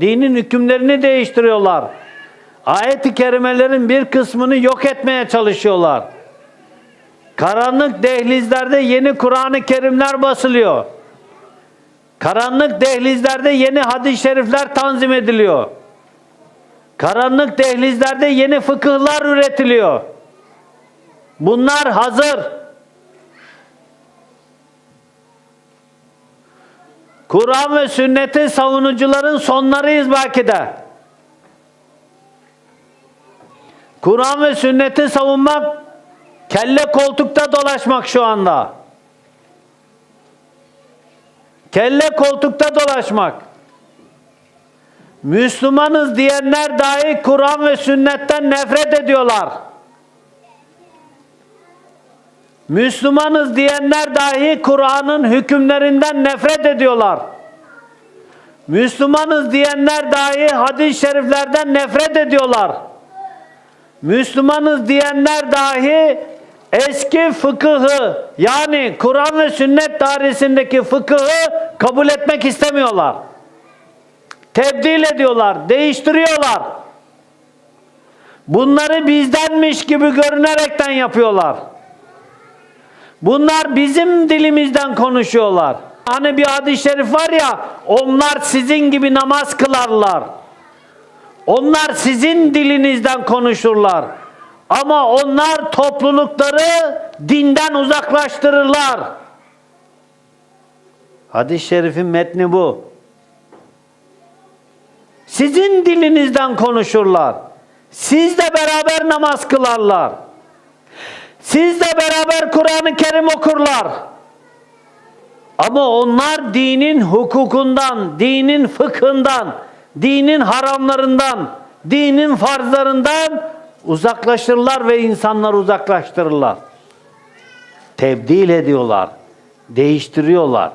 Dinin hükümlerini değiştiriyorlar. Ayet-i kerimelerin bir kısmını yok etmeye çalışıyorlar. Karanlık dehlizlerde yeni Kur'an-ı Kerimler basılıyor. Karanlık dehlizlerde yeni hadis-i şerifler tanzim ediliyor. Karanlık dehlizlerde yeni fıkıhlar üretiliyor. Bunlar hazır. Kur'an ve sünneti savunucuların sonlarıyız belki de. Kur'an ve sünneti savunmak kelle koltukta dolaşmak şu anda. Kelle koltukta dolaşmak. Müslümanız diyenler dahi Kur'an ve sünnetten nefret ediyorlar. Müslümanız diyenler dahi Kur'an'ın hükümlerinden nefret ediyorlar. Müslümanız diyenler dahi hadis-i şeriflerden nefret ediyorlar. Müslümanız diyenler dahi eski fıkıhı yani Kur'an ve sünnet dairesindeki fıkıhı kabul etmek istemiyorlar. Tebdil ediyorlar, değiştiriyorlar. Bunları bizdenmiş gibi görünerekten yapıyorlar. Bunlar bizim dilimizden konuşuyorlar. Hani bir hadis-i şerif var ya, onlar sizin gibi namaz kılarlar. Onlar sizin dilinizden konuşurlar. Ama onlar toplulukları dinden uzaklaştırırlar. Hadis-i şerifin metni bu. Sizin dilinizden konuşurlar. Sizle beraber namaz kılarlar. Kur'an-ı Kerim okurlar. Ama onlar dinin hukukundan, dinin fıkhından, dinin haramlarından, dinin farzlarından uzaklaşırlar ve insanları uzaklaştırırlar. Tebdil ediyorlar, değiştiriyorlar.